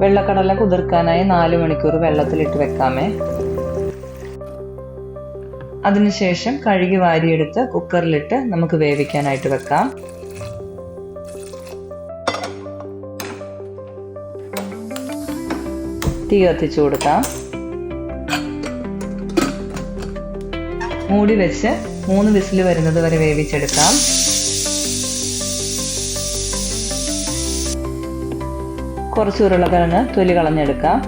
വെള്ളക്കടല കുതിർക്കാനായി നാല് മണിക്കൂർ വെള്ളത്തിലിട്ട് വെക്കാമേ. അതിനുശേഷം കഴുകി വാരിയെടുത്ത് കുക്കറിലിട്ട് നമുക്ക് വേവിക്കാനായിട്ട് വെക്കാം. തീ കത്തിച്ചു കൊടുക്കാം. മൂടി വെച്ച് മൂന്ന് വിസിൽ വരുന്നത് വരെ വേവിച്ചെടുക്കാം. കുറച്ച് ഉരുളക്കിഴങ്ങ് തൊലി കളഞ്ഞെടുക്കാം.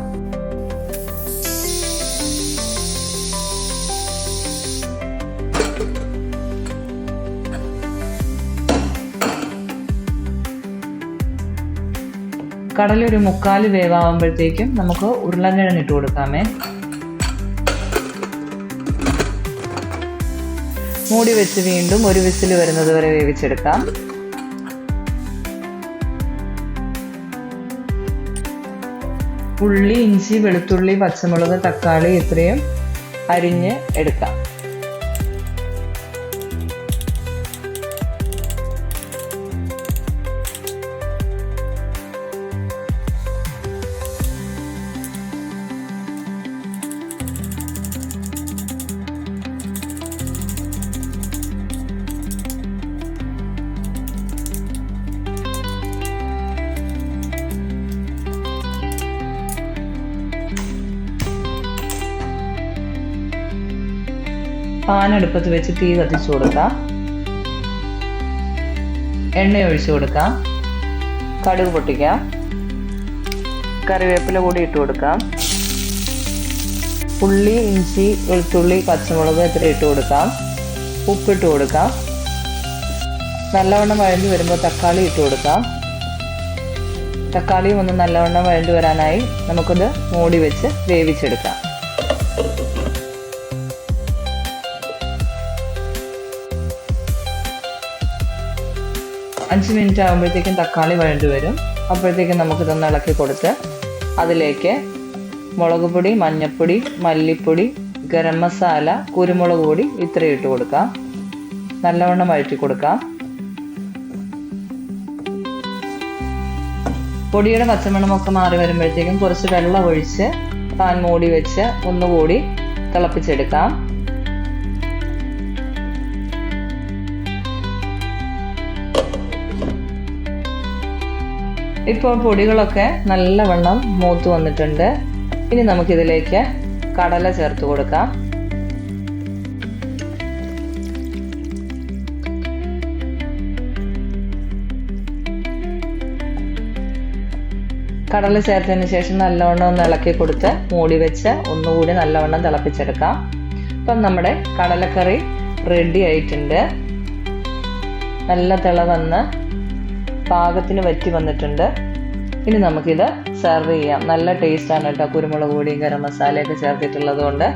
കടല ഒരു മുക്കാൽ വേവാകുമ്പോഴത്തേക്കും നമുക്ക് ഉരുളക്കിഴങ്ങ് ഇട്ട് കൊടുക്കാമേ. മൂടി വെച്ച് വീണ്ടും ഒരു വിസിൽ വരുന്നത് വരെ വേവിച്ചെടുക്കാം. ഉള്ളി ഇഞ്ചി വെളുത്തുള്ളി പച്ചമുളക് തക്കാളി ഇത്രയും അരിഞ്ഞ് എടുക്കാം. പാൻ അടുപ്പത്ത് വെച്ച് തീ കത്തിച്ചു കൊടുക്കാം. എണ്ണ ഒഴിച്ചു കൊടുക്കാം. കടുക് പൊട്ടിക്കാം. കറിവേപ്പില കൂടി ഇട്ട് കൊടുക്കാം. ഉള്ളി ഇഞ്ചി വെളുത്തുള്ളി പച്ചമുളക് ഇത്ര ഇട്ട് കൊടുക്കാം. ഉപ്പിട്ട് കൊടുക്കാം. നല്ലവണ്ണം വഴഞ്ഞു വരുമ്പോൾ തക്കാളി ഇട്ട് കൊടുക്കാം. തക്കാളിയും ഒന്ന് നല്ലവണ്ണം വഴഞ്ഞു വരാനായി നമുക്കത് മൂടി വെച്ച് വേവിച്ചെടുക്കാം. അഞ്ച് മിനിറ്റ് ആകുമ്പോഴത്തേക്കും തക്കാളി വഴണ്ടി വരും. അപ്പോഴത്തേക്കും നമുക്കിതൊന്ന് ഇളക്കി കൊടുത്ത് അതിലേക്ക് മുളക് പൊടി മഞ്ഞൾപ്പൊടി മല്ലിപ്പൊടി ഗരം മസാല കുരുമുളക് പൊടി ഇത്രയും ഇട്ട് കൊടുക്കാം. നല്ലവണ്ണം വഴറ്റി കൊടുക്കാം. പൊടിയുടെ പച്ചമണമൊക്കെ മാറി വരുമ്പോഴത്തേക്കും കുറച്ച് വെള്ളം ഒഴിച്ച് പാൻ മൂടി വെച്ച് ഒന്നുകൂടി തിളപ്പിച്ചെടുക്കാം. ഇപ്പോൾ പൊടികളൊക്കെ നല്ലവണ്ണം മൂത്ത് വന്നിട്ടുണ്ട്. ഇനി നമുക്കിതിലേക്ക് കടല ചേർത്ത് കൊടുക്കാം. കടല ചേർത്തതിന് ശേഷം നല്ലവണ്ണം ഒന്ന് ഇളക്കി കൊടുത്ത് മൂടി വെച്ച് ഒന്നുകൂടി നല്ലവണ്ണം തിളപ്പിച്ചെടുക്കാം. ഇപ്പം നമ്മുടെ കടലക്കറി റെഡി ആയിട്ടുണ്ട്. നല്ല തിള വന്ന് പാകത്തിന് വറ്റി വന്നിട്ടുണ്ട്. ഇനി നമുക്കിത് സെർവ് ചെയ്യാം. നല്ല ടേസ്റ്റ് ആണ് കേട്ടോ. കുരുമുളക് പൊടിയും ഗരം മസാലയൊക്കെ ചേർത്തിട്ടുള്ളത് കൊണ്ട്.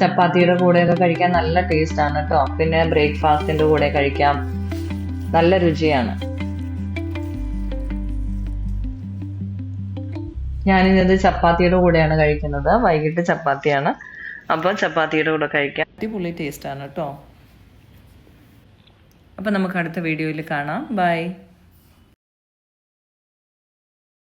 ചപ്പാത്തിയുടെ കൂടെയൊക്കെ കഴിക്കാൻ നല്ല ടേസ്റ്റ് ആണ് കേട്ടോ. പിന്നെ ബ്രേക്ക്ഫാസ്റ്റിന്റെ കൂടെ കഴിക്കാം. നല്ല രുചിയാണ്. ഞാനിന്നത് ചപ്പാത്തിയുടെ കൂടെയാണ് കഴിക്കുന്നത്. വൈകിട്ട് ചപ്പാത്തിയാണ്. അപ്പോൾ ചപ്പാത്തിയുടെ കൂടെ കഴിക്കാം. അടിപൊളി ടേസ്റ്റ് ആണ് കേട്ടോ. അപ്പോൾ നമുക്ക് അടുത്ത വീഡിയോയിൽ കാണാം. ബൈ